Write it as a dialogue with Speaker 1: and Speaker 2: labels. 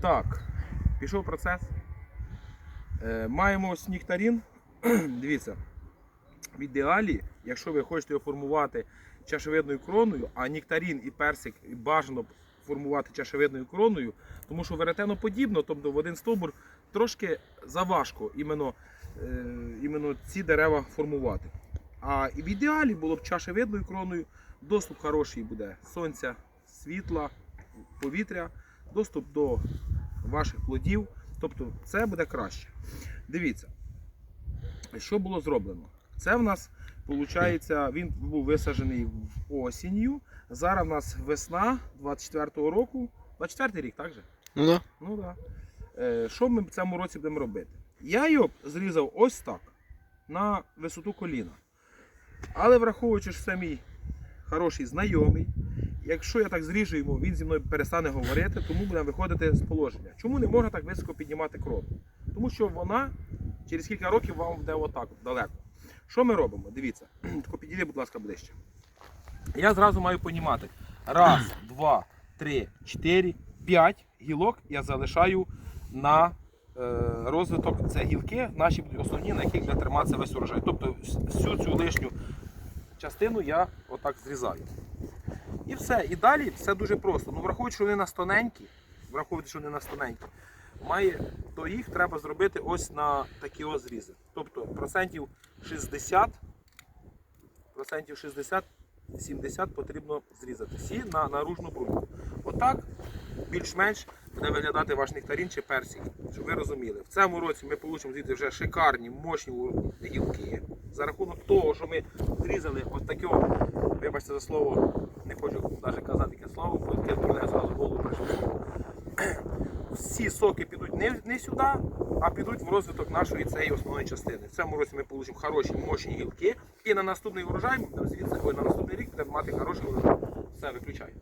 Speaker 1: Так, пішов процес. Е, маємо ось нектарин. Дивіться, в ідеалі, якщо ви хочете його формувати чашевидною кроною, а нектарин і персик бажано формувати чашевидною кроною, тому що веретеноподібно, тобто в один стовбур трошки заважко іменно, е, іменно ці дерева формувати. А в ідеалі було б чашевидною кроною, доступ хороший буде сонця, світла, повітря, доступ до ваших плодів. Тобто це буде краще. Дивіться, що було зроблено? Це в нас, виходить, він був висаджений осінню. Зараз в нас весна 24-го року. 24-й рік, так же?
Speaker 2: Ну да.
Speaker 1: Ну. Да. Е, що ми в цьому році будемо робити? Я його зрізав ось так, на висоту коліна. Але враховуючи, що це мій хороший знайомий, якщо я так зріжу йому, він зі мною перестане говорити, тому будемо виходити з положення. Чому не можна так високо піднімати кров? Тому що вона через кілька років вам буде отак далеко. Що ми робимо? Дивіться, підійди, будь ласка, ближче. Я зразу маю понімати. Раз, два, три, чотири, п'ять гілок я залишаю на е, розвиток. Це гілки, наші основні, на яких буде триматися весь урожай. Тобто всю цю лишню частину я отак зрізаю. І все. І далі все дуже просто. Ну, враховуючи, що вони нас тоненькі, враховуючи, що вони нас тоненькі, має, то їх треба зробити ось на такі ось зрізи. Тобто процентів 60, процентів 60 70 потрібно зрізати. Всі на наружну бруньку. Отак більш-менш буде виглядати ваш нектарин чи персик. Щоб ви розуміли. В цьому році ми отримаємо звідти вже шикарні, мощні гілки. За рахунок того, що ми зрізали от такого, вибачте за слово, не хочу Всі соки підуть не, не сюди, а підуть в розвиток нашої цієї основної частини. В цьому році ми отримаємо хороші мощні гілки. І на наступний урожай звідси, на наступний рік будемо мати хороший урожай. Все, виключай.